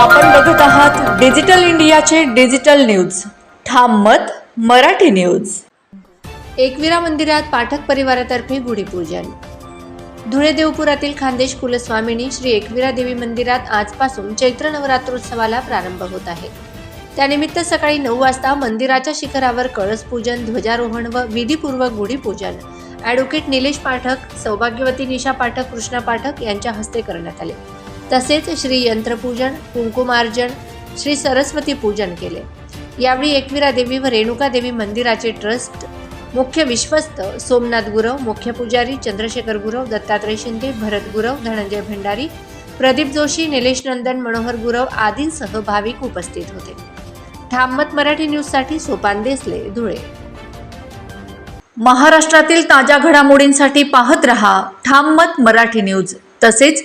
आपण बघत आहात डिजिटल इंडियाचे डिजिटल न्यूज. ठाम मत मराठी न्यूज. एकविरा मंदिरात पाठक परिवारातर्फे गुढीपूजन. धुळे देवपुरातील खानदेश कुलस्वामिनी श्री एकविरा देवी मंदिरात आजपासून चैत्र नवरात्रोत्सवाला प्रारंभ होत आहे. त्यानिमित्त सकाळी नऊ वाजता मंदिराच्या शिखरावर कळसपूजन ध्वजारोहण व विधीपूर्वक गुढीपूजन. ॲडव्होकेट निलेश पाठक सौभाग्यवती निशा पाठक कृष्णा पाठक यांच्या हस्ते करण्यात आले. तसेच श्री यंत्रपूजन कुंकुमार्जन श्री सरस्वती पूजन केले. यावेळी एकविरा देवी व रेणुका देवी मंदिराचे ट्रस्ट मुख्य विश्वस्त सोमनाथ गुरव मुख्य पुजारी चंद्रशेखर गुरव दत्तात्रय शिंदे भरत गुरव धनंजय भंडारी प्रदीप जोशी निलेश नंदन मनोहर गुरव आदींसह भाविक उपस्थित होते. ठाममत मराठी न्यूजसाठी सोपान देसले धुळे. महाराष्ट्रातील ताज्या घडामोडींसाठी पाहत रहा. ठाममत मराठी न्यूज. तसेच